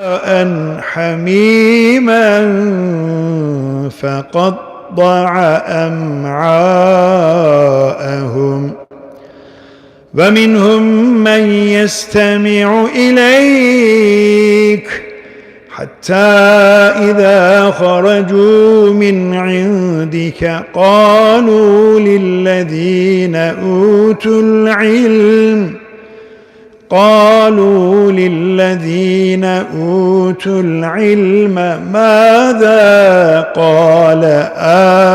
أن حميما فقطع أمعاءهم. ومنهم من يستمع إليك حتى إذا خرجوا من عندك قالوا للذين أوتوا العلم قالوا للذين أوتوا العلم ماذا قال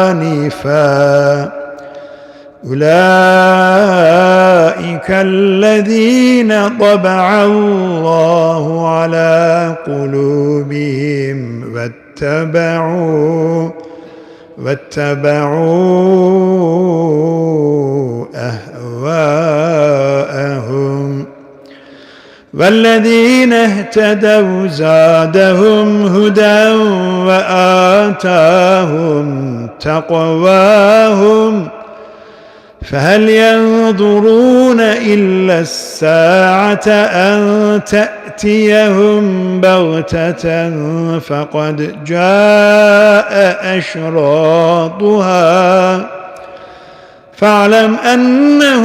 آنفا أولئك الذين طبع الله على قلوبهم واتبعوا واتبعوا والذين اهتدوا زادهم هدى وآتاهم تقواهم فهل ينظرون إلا الساعة أن تأتيهم بغتة فقد جاء أشراطها فاعلم أنه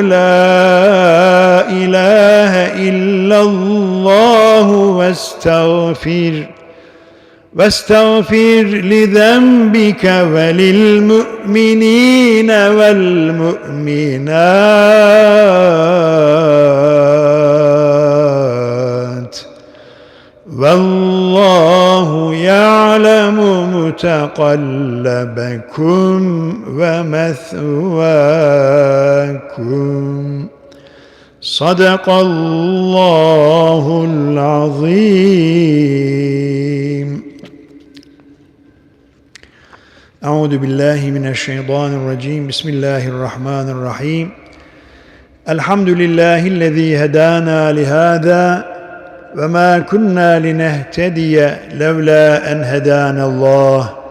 لا إله إلا الله واستغفر واستغفر لذنبك وللمؤمنين والمؤمنات. متقلبكم ومثواكم. صدق الله العظيم. أعوذ بالله من الشيطان الرجيم. بسم الله الرحمن الرحيم. الحمد لله الذي هدانا لهذا وما كنا لنهتدي لولا أن هدانا الله.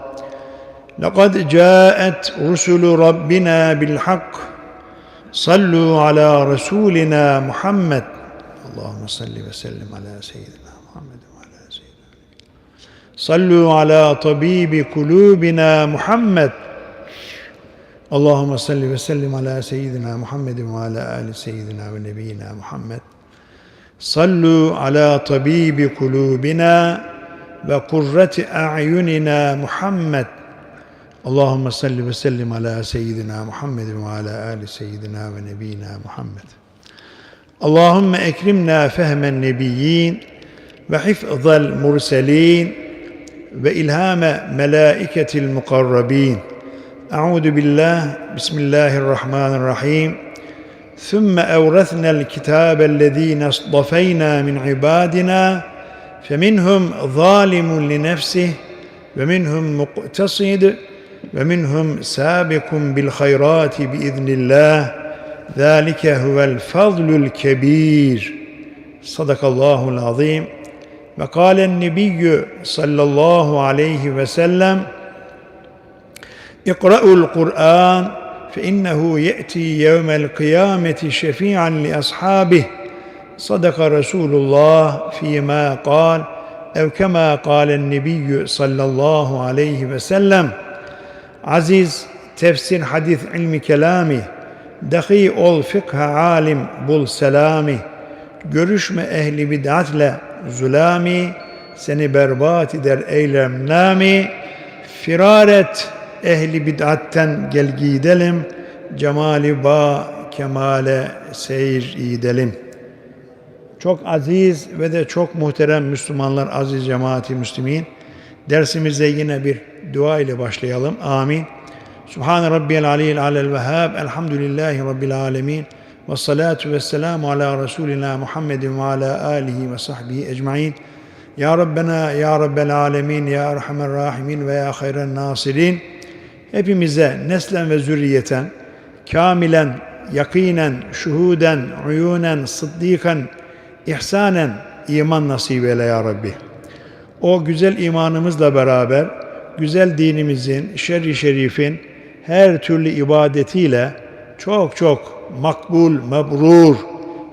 لقد جاءت رسل ربنا بالحق صلوا على رسولنا محمد اللهم صل وسلم على سيدنا محمد وعلى سيدنا صلوا على طبيب قلوبنا محمد اللهم صل وسلم على سيدنا محمد وعلى آل سيدنا ونبينا محمد صلوا على طبيب قلوبنا وقرة أعيننا محمد اللهم صل وسلم على سيدنا محمد وعلى آل سيدنا ونبينا محمد. اللهم اكرمنا فهم النبيين وحفظ المرسلين وإلهام ملائكة المقربين. أعوذ بالله بسم الله الرحمن الرحيم. ثم أورثنا الكتاب الذين اصطفينا من عبادنا فمنهم ظالم لنفسه ومنهم مقتصد ومنهم سابق بالخيرات بإذن الله ذلك هو الفضل الكبير. صدق الله العظيم. وقال النبي صلى الله عليه وسلم اقرأوا القرآن فإنه يأتي يوم القيامة شفيعا لأصحابه. صدق رسول الله فيما قال أو كما قال النبي صلى الله عليه وسلم Aziz tefsir, hadis, ilmi kelami, dahi ol fıkha alim, bul selami, görüşme ehli bid'atle zulami, seni berbat eder eylem nami, firaret ehli bid'atten gel gidelim, cemali ba kemale seyir edelim. Çok aziz ve de çok muhterem Müslümanlar, aziz cemaati Müslümin, dersimize yine bir dua ile başlayalım. Amin. Subhan rabbiyal aliyyil alel vehhab. Elhamdülillahi rabbil alamin. Ve salatu ve selamu ala Resulina Muhammedin ve ala alihi ve sahbihi ecmain. Ya Rabbena, Ya Rabbel alemin, Ya Erhamer rahimin ve Ya hayren nasirin. Hepimize neslen ve zürriyeten, kamilen, yakinen, şuhuden, uyunen, sıddikan, ihsanen iman nasip eyle Ya Rabbi. O güzel imanımızla beraber güzel dinimizin, şerri şerifin her türlü ibadetiyle çok çok makbul, mebrur,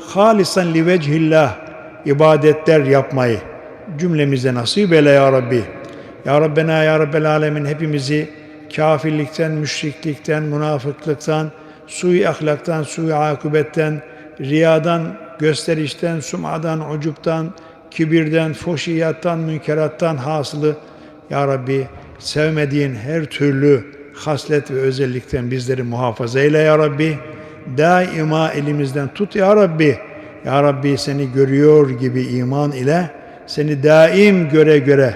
halisan li vechillah ibadetler yapmayı cümlemize nasip eyle ya Rabbi. Ya Rabbena ya Rabbel Alemin hepimizi kafirlikten, müşriklikten, münafıklıktan, sui ahlaktan, sui akıbetten, riyadan, gösterişten, sumadan, ucuptan, kibirden, foşiyattan, münkerattan hasılı Ya Rabbi sevmediğin her türlü haslet ve özellikten bizleri muhafaza eyle Ya Rabbi. Daima elimizden tut Ya Rabbi. Ya Rabbi seni görüyor gibi iman ile seni daim göre göre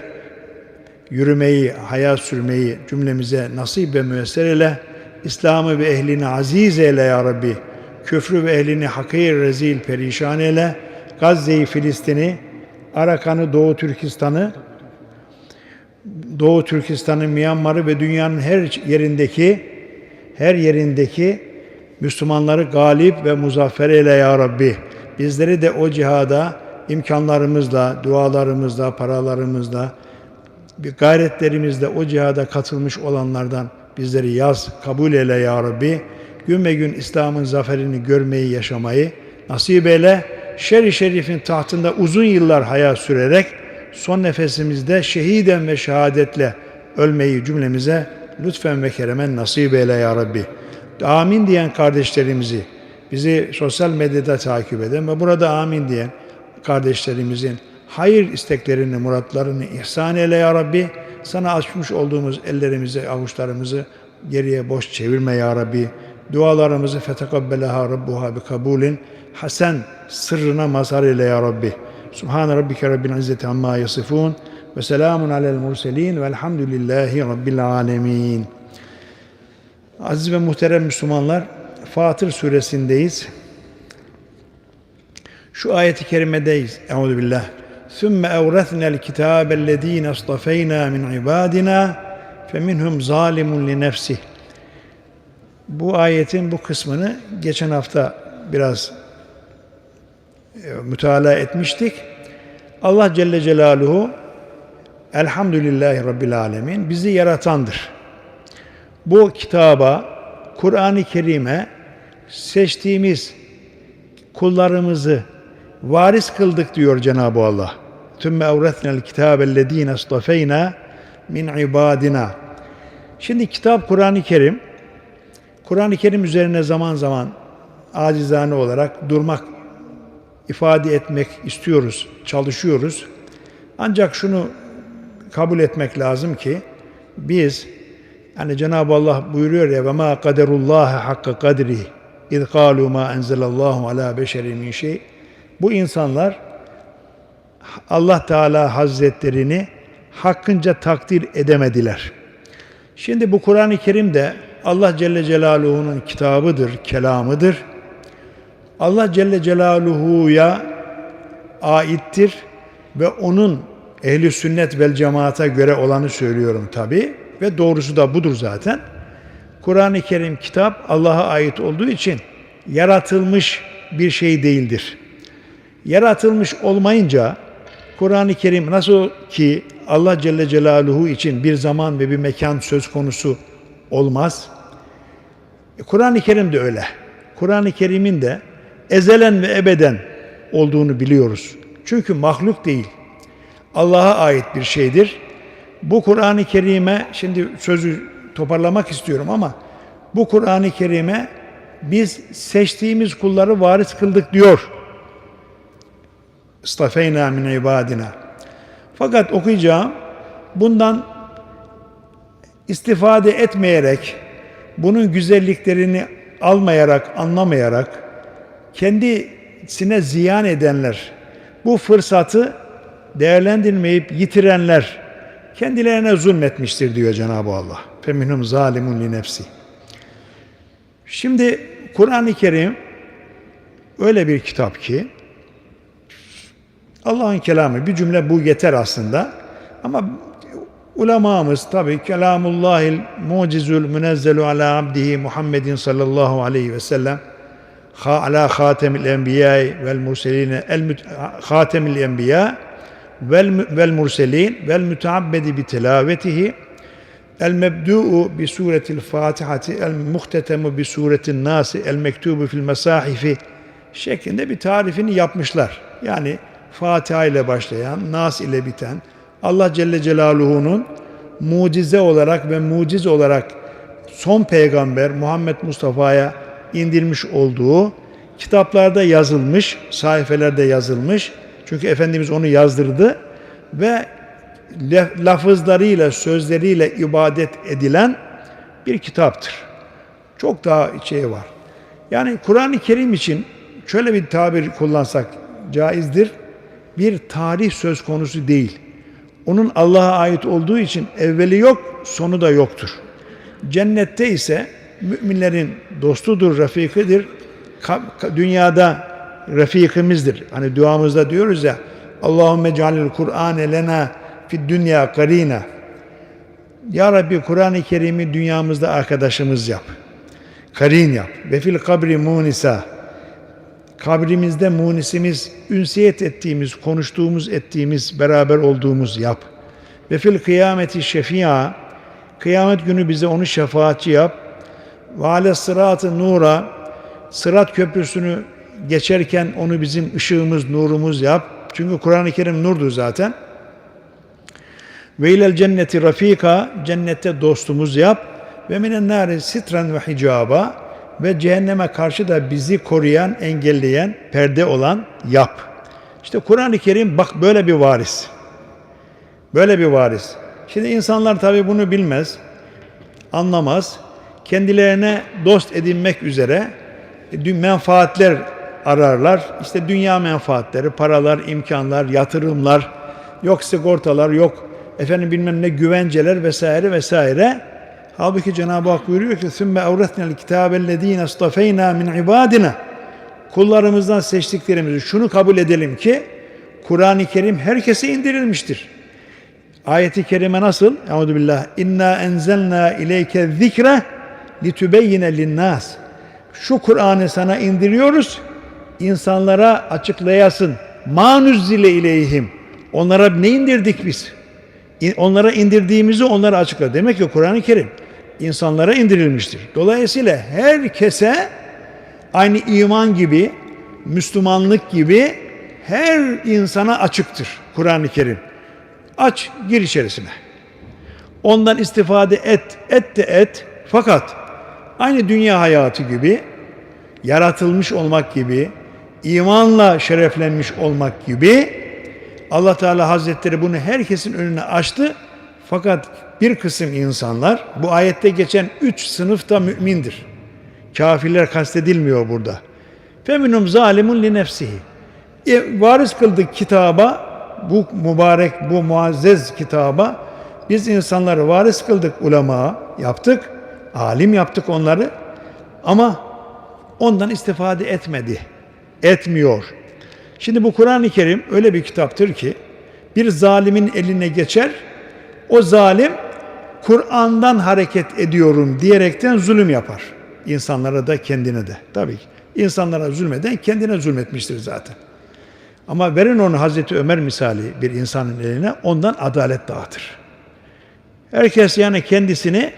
yürümeyi, hayat sürmeyi cümlemize nasip ve müyesser eyle. İslam'ı ve ehlini aziz eyle ya Rabbi. Küfrü ve ehlini hakir, rezil, perişan eyle. Gazze'yi, Filistin'i, Arakan'ı, Doğu Türkistan'ı, Doğu Türkistan'ı, Myanmar'ı ve dünyanın her yerindeki her yerindeki Müslümanları galip ve muzaffer eyle ya Rabbi. Bizleri de o cihada imkanlarımızla, dualarımızla, paralarımızla, bir gayretlerimizle o cihada katılmış olanlardan bizleri yaz, kabul eyle ya Rabbi. Gün ve gün İslam'ın zaferini görmeyi, yaşamayı nasip eyle. Şer-i şerifin tahtında uzun yıllar hayat sürerek son nefesimizde şehiden ve şehadetle ölmeyi cümlemize lütfen ve keremen nasip eyle ya Rabbi. Amin diyen kardeşlerimizi, bizi sosyal medyada takip eden ve burada amin diyen kardeşlerimizin hayır isteklerini, muratlarını ihsan eyle ya Rabbi. Sana açmış olduğumuz ellerimizi, avuçlarımızı geriye boş çevirme ya Rabbi. Dualarımızı fetekabbelaha rabbuha bi kabulin hasen sırrına mazhar eyle ya Rabbi. Subhan rabbike rabbil izzeti amma yasifun ve selamun alel murselin velhamdülillahi rabbil alemin. Aziz ve muhterem Müslümanlar, Fatır suresindeyiz. Şu ayeti kerimedeyiz. Euzu billah. ثُمَّ أَوْرَثْنَا الْكِتَابَ الَّذ۪ينَ اصْطَفَيْنَا مِنْ عِبَادِنَا فَمِنْهُمْ ظَالِمٌ لِنَفْسِهِ Bu ayetin bu kısmını geçen hafta biraz e, mütalaa etmiştik. Allah Celle Celaluhu Elhamdülillahi Rabbil Alemin bizi yaratandır. Bu kitaba, Kur'an-ı Kerim'e seçtiğimiz kullarımızı varis kıldık diyor Cenab-ı Allah. Tümme evretnel kitabellezine istafeyna min ibadina. Şimdi kitap Kur'an-ı Kerim. Kur'an-ı Kerim üzerine zaman zaman acizane olarak durmak, ifade etmek istiyoruz, çalışıyoruz. Ancak şunu kabul etmek lazım ki biz yani Cenab-ı Allah buyuruyor ya ve ma kaderullah hakka kadri iz kalu ma enzelallahu ala beşerin min şey. Bu insanlar Allah Teala Hazretlerini hakkınca takdir edemediler. Şimdi bu Kur'an-ı Kerim de Allah Celle Celaluhu'nun kitabıdır, kelamıdır. Allah Celle Celaluhu'ya aittir ve onun ehli sünnet vel cemaata göre olanı söylüyorum tabi ve doğrusu da budur zaten. Kur'an-ı Kerim kitap Allah'a ait olduğu için yaratılmış bir şey değildir. Yaratılmış olmayınca Kur'an-ı Kerim nasıl ki Allah Celle Celaluhu için bir zaman ve bir mekan söz konusu olmaz. Kur'an-ı Kerim de öyle. Kur'an-ı Kerim'in de ezelen ve ebeden olduğunu biliyoruz. Çünkü mahluk değil. Allah'a ait bir şeydir. Bu Kur'an-ı Kerim'e şimdi sözü toparlamak istiyorum ama bu Kur'an-ı Kerim'e biz seçtiğimiz kulları varis kıldık diyor. İstafeyna min ibadina. Fakat okuyacağım bundan istifade etmeyerek, bunun güzelliklerini almayarak, anlamayarak kendisine ziyan edenler, bu fırsatı değerlendirmeyip yitirenler kendilerine zulmetmiştir diyor Cenab-ı Allah. Feminhum zalimun li nefsi. Şimdi Kur'an-ı Kerim öyle bir kitap ki Allah'ın kelamı bir cümle bu yeter aslında. Ama ulemamız tabi kelamullahil mucizul münezzelu ala abdihi Muhammedin sallallahu aleyhi ve sellem ala hatemil enbiya vel murselin el hatemil enbiya vel vel murselin vel müteabbedi bi tilavetihi el mebdu'u bi suretil Fatihati el muhtetemu bi suretin Nasi el mektubu fil mesahifi şeklinde bir tarifini yapmışlar. Yani Fatiha ile başlayan, Nas ile biten, Allah Celle Celaluhu'nun mucize olarak ve muciz olarak son peygamber Muhammed Mustafa'ya indirmiş olduğu kitaplarda yazılmış, sayfelerde yazılmış. Çünkü Efendimiz onu yazdırdı ve laf- lafızlarıyla, sözleriyle ibadet edilen bir kitaptır. Çok daha şey var. Yani Kur'an-ı Kerim için şöyle bir tabir kullansak caizdir. Bir tarih söz konusu değil. Onun Allah'a ait olduğu için evveli yok, sonu da yoktur. Cennette ise müminlerin dostudur, rafikidir. Dünyada rafikimizdir. Hani duamızda diyoruz ya Allahümme cealil Kur'ane lena fid dünya karina. Ya Rabbi Kur'an-ı Kerim'i dünyamızda arkadaşımız yap. Karin yap. Ve fil kabri munisa. Kabrimizde munisimiz, ünsiyet ettiğimiz, konuştuğumuz, ettiğimiz, beraber olduğumuz yap. Ve fil kıyameti şefia. Kıyamet günü bize onu şefaatçi yap. Ve ale sıratı nura. Sırat köprüsünü geçerken onu bizim ışığımız, nurumuz yap. Çünkü Kur'an-ı Kerim nurdur zaten. Ve ilel cenneti rafika, cennette dostumuz yap. Ve minen nari sitren ve hicaba ve cehenneme karşı da bizi koruyan, engelleyen, perde olan yap. İşte Kur'an-ı Kerim bak böyle bir varis. Böyle bir varis. Şimdi insanlar tabii bunu bilmez, anlamaz Kendilerine dost edinmek üzere dü- menfaatler ararlar. İşte dünya menfaatleri, paralar, imkanlar, yatırımlar, yok sigortalar, yok efendim bilmem ne güvenceler vesaire vesaire. Halbuki Cenab-ı Hak buyuruyor ki ثُمَّ اَوْرَثْنَا الْكِتَابَ الَّذ۪ينَ اصْطَفَيْنَا مِنْ عِبَادِنَا Kullarımızdan seçtiklerimizi şunu kabul edelim ki Kur'an-ı Kerim herkese indirilmiştir. Ayeti kerime nasıl? Euzu billah. İnna enzelna ileyke zikre litubeyyine linnas. Şu Kur'an'ı sana indiriyoruz. insanlara açıklayasın. Ma nuzzile ileyhim. Onlara ne indirdik biz? Onlara indirdiğimizi onlara açıkla. Demek ki Kur'an-ı Kerim insanlara indirilmiştir. Dolayısıyla herkese aynı iman gibi, Müslümanlık gibi her insana açıktır Kur'an-ı Kerim. Aç, gir içerisine. Ondan istifade et, et de et. Fakat aynı dünya hayatı gibi, yaratılmış olmak gibi, imanla şereflenmiş olmak gibi Allah Teala Hazretleri bunu herkesin önüne açtı. Fakat bir kısım insanlar, bu ayette geçen üç sınıfta mümindir. Kafirler kastedilmiyor burada. Feminum zalimun li nefsihi. E, varis kıldık kitaba, bu mübarek, bu muazzez kitaba biz insanları varis kıldık ulema yaptık, alim yaptık onları ama ondan istifade etmedi, etmiyor. Şimdi bu Kur'an-ı Kerim öyle bir kitaptır ki bir zalimin eline geçer, o zalim Kur'an'dan hareket ediyorum diyerekten zulüm yapar. İnsanlara da kendine de. Tabii ki. İnsanlara zulmeden kendine zulmetmiştir zaten. Ama verin onu Hazreti Ömer misali bir insanın eline ondan adalet dağıtır. Herkes yani kendisini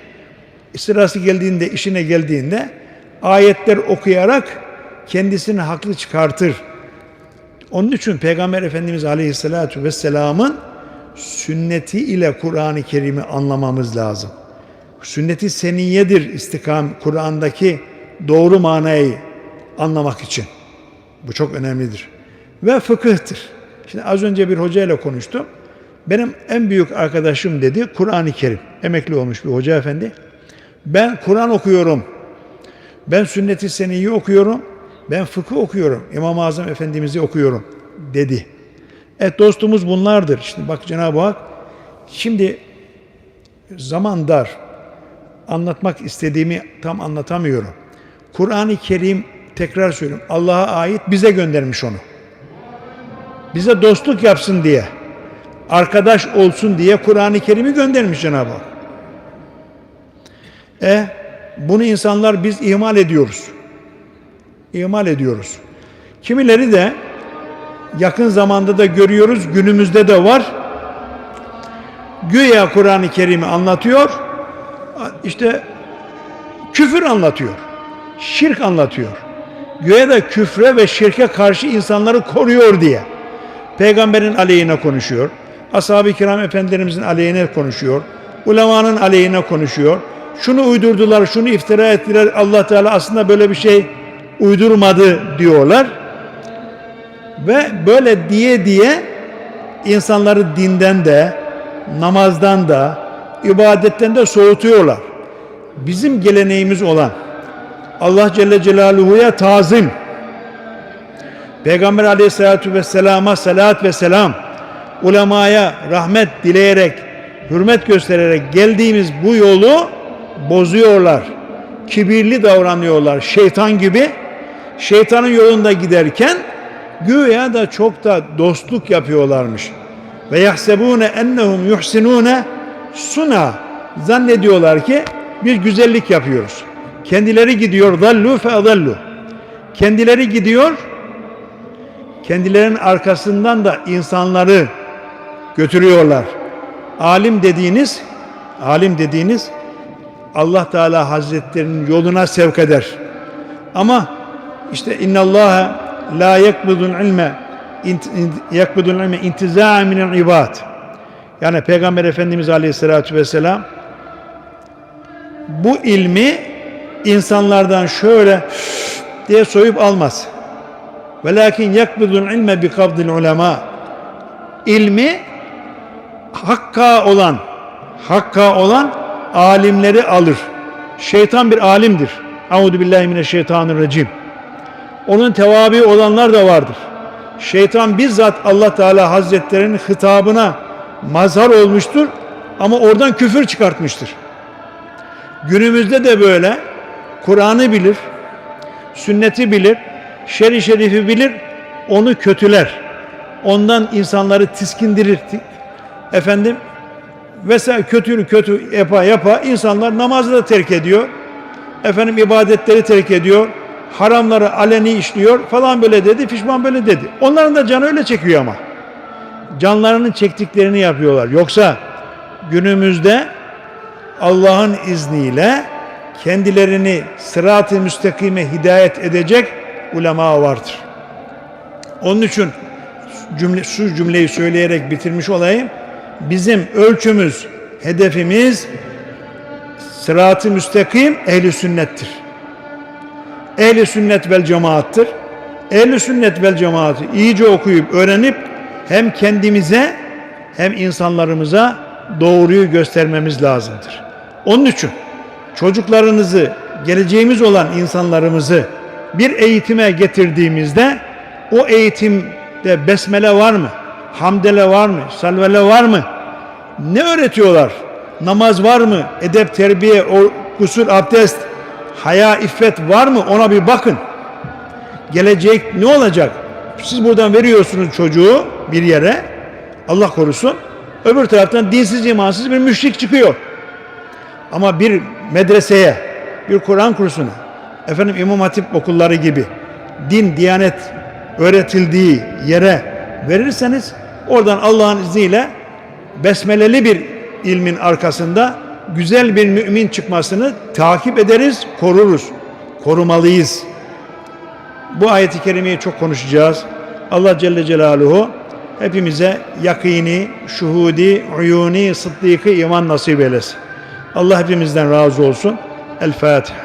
sırası geldiğinde, işine geldiğinde ayetler okuyarak kendisini haklı çıkartır. Onun için Peygamber Efendimiz Aleyhisselatü Vesselam'ın sünneti ile Kur'an-ı Kerim'i anlamamız lazım. Sünnet-i seniyedir istikam Kur'an'daki doğru manayı anlamak için. Bu çok önemlidir. Ve fıkıhtır. Şimdi az önce bir hoca ile konuştum. Benim en büyük arkadaşım dedi Kur'an-ı Kerim. Emekli olmuş bir hoca efendi. Ben Kur'an okuyorum. Ben sünnet-i seniyi okuyorum. Ben fıkıh okuyorum. İmam-ı Azam Efendimiz'i okuyorum dedi. Evet dostumuz bunlardır. Şimdi bak Cenab-ı Hak şimdi zaman dar. Anlatmak istediğimi tam anlatamıyorum. Kur'an-ı Kerim tekrar söylüyorum. Allah'a ait bize göndermiş onu. Bize dostluk yapsın diye, arkadaş olsun diye Kur'an-ı Kerim'i göndermiş Cenab-ı Hak. E bunu insanlar biz ihmal ediyoruz. İhmal ediyoruz. Kimileri de yakın zamanda da görüyoruz, günümüzde de var. Güya Kur'an-ı Kerim'i anlatıyor, işte küfür anlatıyor, şirk anlatıyor. Güya da küfre ve şirke karşı insanları koruyor diye. Peygamberin aleyhine konuşuyor. Ashab-ı kiram efendilerimizin aleyhine konuşuyor. Ulemanın aleyhine konuşuyor. Şunu uydurdular, şunu iftira ettiler. Allah Teala aslında böyle bir şey uydurmadı diyorlar. Ve böyle diye diye insanları dinden de, namazdan da, ibadetten de soğutuyorlar. Bizim geleneğimiz olan Allah Celle Celaluhu'ya tazim, Peygamber Aleyhisselatü Vesselam'a salat ve selam, ulemaya rahmet dileyerek, hürmet göstererek geldiğimiz bu yolu bozuyorlar. Kibirli davranıyorlar şeytan gibi. Şeytanın yolunda giderken güya da çok da dostluk yapıyorlarmış. Ve yahsebune ennehum yuhsinune suna zannediyorlar ki bir güzellik yapıyoruz. Kendileri gidiyor dallu fe adallu. Kendileri gidiyor kendilerinin arkasından da insanları götürüyorlar. Alim dediğiniz alim dediğiniz Allah Teala Hazretlerinin yoluna sevk eder. Ama işte inna Allah la yakbudul ilme yakbudul ilme intiza'a minel ibad. Yani Peygamber Efendimiz Aleyhisselatü Vesselam bu ilmi insanlardan şöyle diye soyup almaz. Velakin yakbudul ilme bi kabdil ulema. İlmi hakka olan, hakka olan alimleri alır. Şeytan bir alimdir. Euzu billahi mineşşeytanirracim. Onun tevabi olanlar da vardır. Şeytan bizzat Allah Teala Hazretlerinin hitabına mazhar olmuştur ama oradan küfür çıkartmıştır. Günümüzde de böyle Kur'an'ı bilir, sünneti bilir, şer-i şerifi bilir, onu kötüler. Ondan insanları tiskindirir. Efendim vesaire kötü kötü yapa yapa insanlar namazı da terk ediyor. Efendim ibadetleri terk ediyor. Haramları aleni işliyor falan böyle dedi, pişman böyle dedi. Onların da canı öyle çekiyor ama. Canlarının çektiklerini yapıyorlar. Yoksa günümüzde Allah'ın izniyle kendilerini sırat-ı müstakime hidayet edecek ulema vardır. Onun için cümle, şu cümleyi söyleyerek bitirmiş olayım. Bizim ölçümüz, hedefimiz sırat-ı müstakim ehli sünnettir. Ehli sünnet vel cemaattır. Ehli sünnet vel cemaati iyice okuyup öğrenip hem kendimize hem insanlarımıza doğruyu göstermemiz lazımdır. Onun için çocuklarınızı, geleceğimiz olan insanlarımızı bir eğitime getirdiğimizde o eğitimde besmele var mı? Hamdele var mı? Salvele var mı? Ne öğretiyorlar? Namaz var mı? Edep, terbiye, o kusur, abdest, haya, iffet var mı? Ona bir bakın. Gelecek ne olacak? Siz buradan veriyorsunuz çocuğu bir yere. Allah korusun. Öbür taraftan dinsiz imansız bir müşrik çıkıyor. Ama bir medreseye, bir Kur'an kursuna, efendim İmam Hatip okulları gibi din, diyanet öğretildiği yere verirseniz oradan Allah'ın izniyle besmeleli bir ilmin arkasında güzel bir mümin çıkmasını takip ederiz, koruruz. Korumalıyız. Bu ayeti kerimeyi çok konuşacağız. Allah Celle Celaluhu hepimize yakini, şuhudi, uyuni, sıddiki iman nasip eylesin. Allah hepimizden razı olsun. El Fatiha.